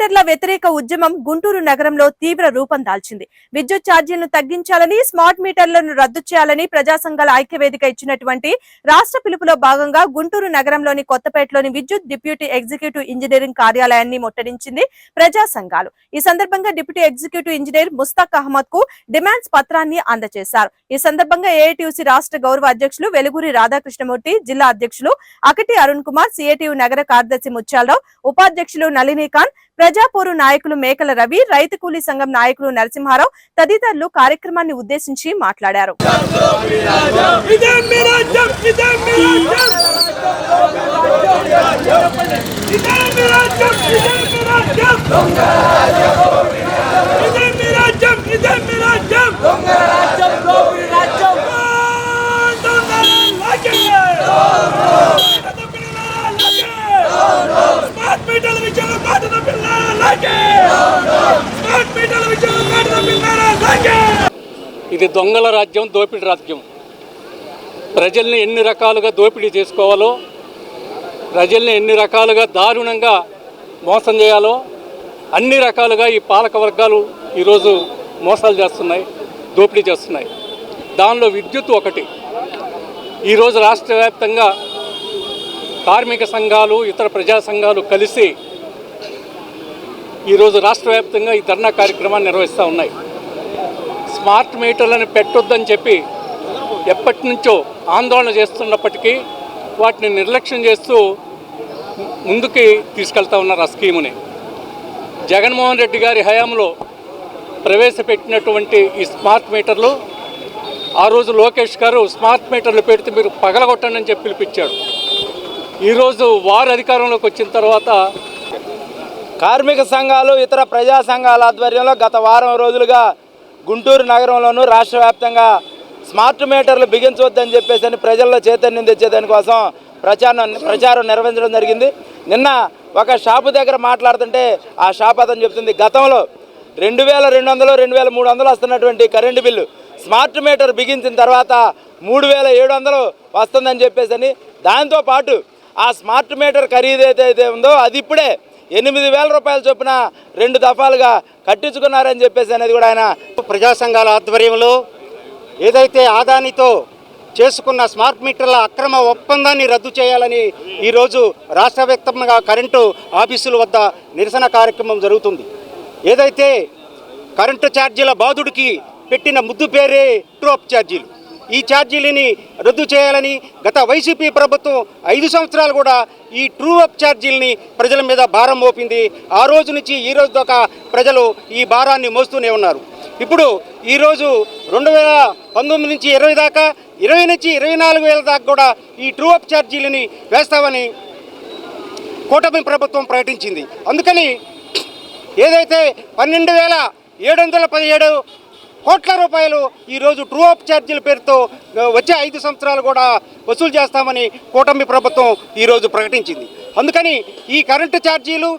మీటర్ల వ్యతిరేక ఉద్యమం గుంటూరు నగరంలో తీవ్ర రూపం దాల్చింది. విద్యుత్ ఛార్జీలను తగ్గించాలని స్మార్ట్ మీటర్లను రద్దు చేయాలని ప్రజా సంఘాల ఐక్యవేదిక ఇచ్చినటువంటి రాష్ట్ర పిలుపులో భాగంగా గుంటూరు నగరంలోని కొత్తపేటలోని విద్యుత్ డిప్యూటీ ఎగ్జిక్యూటివ్ ఇంజనీరింగ్ కార్యాలయాన్ని ముట్టడించింది ప్రజా సంఘాలు ఈ సందర్భంగా డిప్యూటీ ఎగ్జిక్యూటివ్ ఇంజనీర్ ముస్తాక్ అహ్మద్కు డిమాండ్స్ పత్రాన్ని అందజేశారు. ఈ సందర్భంగా ఏఐటీయూసీ రాష్ట్ర గౌరవ అధ్యక్షులు వెలుగురి రాధాకృష్ణమూర్తి జిల్లా అధ్యక్షులు అకటి అరుణ్ కుమార్ సిఐటియు నగర కార్యదర్శి ముత్యాలరావు ఉపాధ్యక్షులు నళినీకాంత్ ప్రజాపోరు నాయకులు మేకల రవి రైతు కూలీ సంఘం నాయకులు నరసింహారావు తదితరులు కార్యక్రమాన్ని ఉద్దేశించి మాట్లాడారు ఇదే మీ రాజ్యం ఇదే మీ రాజ్యం ఇదే మీ రాజ్యం ఇదే మీ రాజ్యం ఇదే మీ రాజ్యం ఇదే మీ రాజ్యం స్మార్ట్ మీటర్ల విషయంలో మాట తప్పినారా లాగే స్మార్ట్ మీటర్ల విషయంలో మాట తప్పినారా లాగే ఇది దొంగల రాజ్యం దోపిడీ రాజ్యం. ప్రజల్ని ఎన్ని రకాలుగా దోపిడీ చేసుకోవాలో ప్రజల్ని ఎన్ని రకాలుగా దారుణంగా మోసం చేయాలో అన్ని రకాలుగా ఈ పాలక వర్గాలు ఈరోజు మోసాలు చేస్తున్నాయి దోపిడీ చేస్తున్నాయి. దానిలో విద్యుత్ ఒకటి. ఈరోజు రాష్ట్ర వ్యాప్తంగా కార్మిక సంఘాలు ఇతర ప్రజా సంఘాలు కలిసి ఈరోజు రాష్ట్ర వ్యాప్తంగా ఈ ధర్నా కార్యక్రమాన్ని నిర్వహిస్తూ ఉన్నాయి. స్మార్ట్ మీటర్లను పెట్టొద్దని చెప్పి ఎప్పటి నుంచో ఆందోళన చేస్తున్నప్పటికీ వాటిని నిర్లక్ష్యం చేస్తూ ముందుకి తీసుకెళ్తా ఉన్నారు ఆ స్కీముని. జగన్మోహన్ రెడ్డి గారి హయాంలో ప్రవేశపెట్టినటువంటి ఈ స్మార్ట్ మీటర్లు ఆ రోజు లోకేష్ గారు స్మార్ట్ మీటర్లు పెడితే మీరు పగలగొట్టండి అని చెప్పి పిలిపించాడు. ఈరోజు వారు అధికారంలోకి వచ్చిన తర్వాత కార్మిక సంఘాలు ఇతర ప్రజా సంఘాల ఆధ్వర్యంలో గత వారం రోజులుగా గుంటూరు నగరంలోనూ రాష్ట్ర వ్యాప్తంగా స్మార్ట్ మీటర్లు బిగించవద్దని చెప్పేసి అని ప్రజల్లో చైతన్యం తెచ్చేదానికోసం ప్రచారం ప్రచారం నిర్వహించడం జరిగింది. నిన్న ఒక షాపు దగ్గర మాట్లాడుతుంటే ఆ షాప్ అతను చెప్తుంది గతంలో రెండు వేల రెండు వందలు రెండు వేల మూడు వందలు వస్తున్నటువంటి కరెంటు బిల్లు స్మార్ట్ మీటర్ బిగించిన తర్వాత మూడు వేల ఏడు వందలు వస్తుందని చెప్పేసి అని. దాంతో పాటు ఆ స్మార్ట్ మీటర్ ఖరీదు ఏదైతే ఉందో అది ఇప్పుడే ఎనిమిది వేల రూపాయల చొప్పున రెండు దఫాలుగా కట్టించుకున్నారని చెప్పేసి అనేది కూడా ఆయన ప్రజా సంఘాల ఆధ్వర్యంలో ఏదైతే ఆదానితో చేసుకున్న స్మార్ట్ మీటర్ల అక్రమ ఒప్పందాన్ని రద్దు చేయాలని ఈరోజు రాష్ట్ర వ్యాప్తంగా కరెంటు ఆఫీసుల వద్ద నిరసన కార్యక్రమం జరుగుతుంది. ఏదైతే కరెంటు ఛార్జీల బాధుడికి పెట్టిన ముద్దు పేరే ట్రోప్ ఛార్జీలు. ఈ ఛార్జీలని రద్దు చేయాలని గత వైసీపీ ప్రభుత్వం ఐదు సంవత్సరాలు కూడా ఈ ట్రూ అప్ ఛార్జీలని ప్రజల మీద భారం మోపింది. ఆ రోజు నుంచి ఈ రోజు దాకా ప్రజలు ఈ భారాన్ని మోస్తూనే ఉన్నారు. ఇప్పుడు ఈరోజు రెండు వేల పంతొమ్మిది నుంచి ఇరవై దాకా ఇరవై నుంచి ఇరవై నాలుగు వేల దాకా కూడా ఈ ట్రూ అప్ ఛార్జీలని వేస్తామని కూటమి ప్రభుత్వం ప్రకటించింది. అందుకని ఏదైతే పన్నెండు వేల ఏడు వందల పదిహేడు కోట్ల రూపాయలు ఈరోజు ట్రూ అప్ ఛార్జీల పేరుతో వచ్చే ఐదు సంవత్సరాలు కూడా వసూలు చేస్తామని కూటమి ప్రభుత్వం ఈరోజు ప్రకటించింది. అందుకని ఈ కరెంటు ఛార్జీలు